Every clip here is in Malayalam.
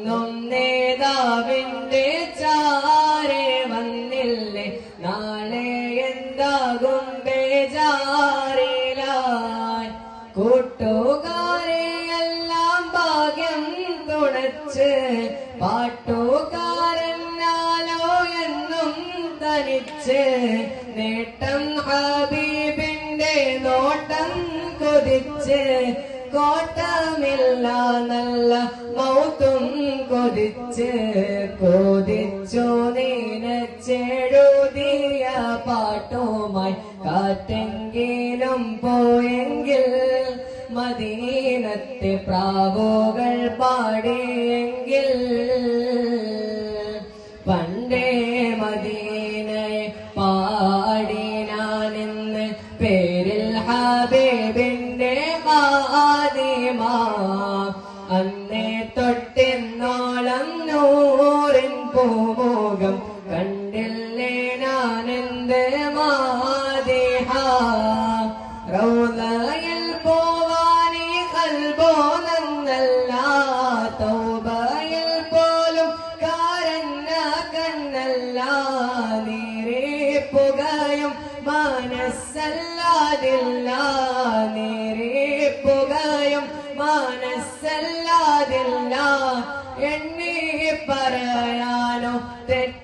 ഇന്നും നേതാവിന്റെ ചാരെ വന്നില്ലേ? നാളെ എന്താകും ബേജാറിലായി. കൂട്ടുകാരെ എല്ലാം ഭാഗ്യം തുണച്ച് പാട്ടുകാരനാലോ എന്നും തനിച്ച് നേട്ടം ഹബീബിന്റെ നോട്ടം കൊതിച്ച് കോട്ടമില്ല നല്ല കൊതിച്ച് കൊതിച്ചു നീനച്ചെഴുതിയ പാട്ടുമായി കാറ്റെങ്കിലും പോയെങ്കിൽ മദീനത്തെ പ്രാവുകൾ പാടിയെങ്കിൽ പണ്ടേ മദീനയെ പാടി ഞാനിന്ന് പേരിൽ ഹബീബിന്റെ ഹാദിമ മാതിഹ റൗലയിൽ പോവാനീ കൽബോ നന്നല്ല. തൗബയിൽ പോലും കാരന്ന കണ്ണല്ല. നീരേ പുകയും മനസ്സല്ലാതില്ല. നീരേ പുകയും മനസ്സല്ലാതില്ല. എണ്ണി പറയാനോ തെറ്റല്ലാതില്ല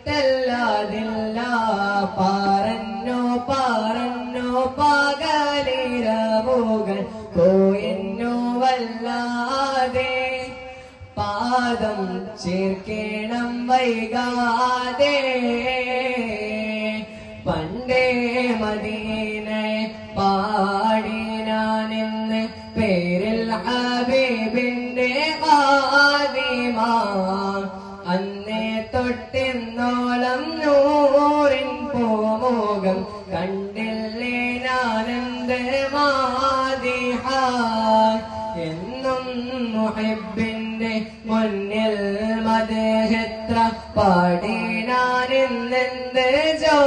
പാദം ചേർക്കണം വൈകാതെ. പണ്ടേ മദീനെ പാടി ഞാനിന്ന് പേരിൽ ഹബീബിന്റെ ആദിമ അന്നേ തൊട്ടെന്നോളം നൂറിൻ പോമോകം കണ്ടില്ലേ മാതിഹ എന്നും മുഹിബിന്റെ മുന്നിൽ മദേഹത്ര പാടി ഞാനിന്നെന്ത് ജോ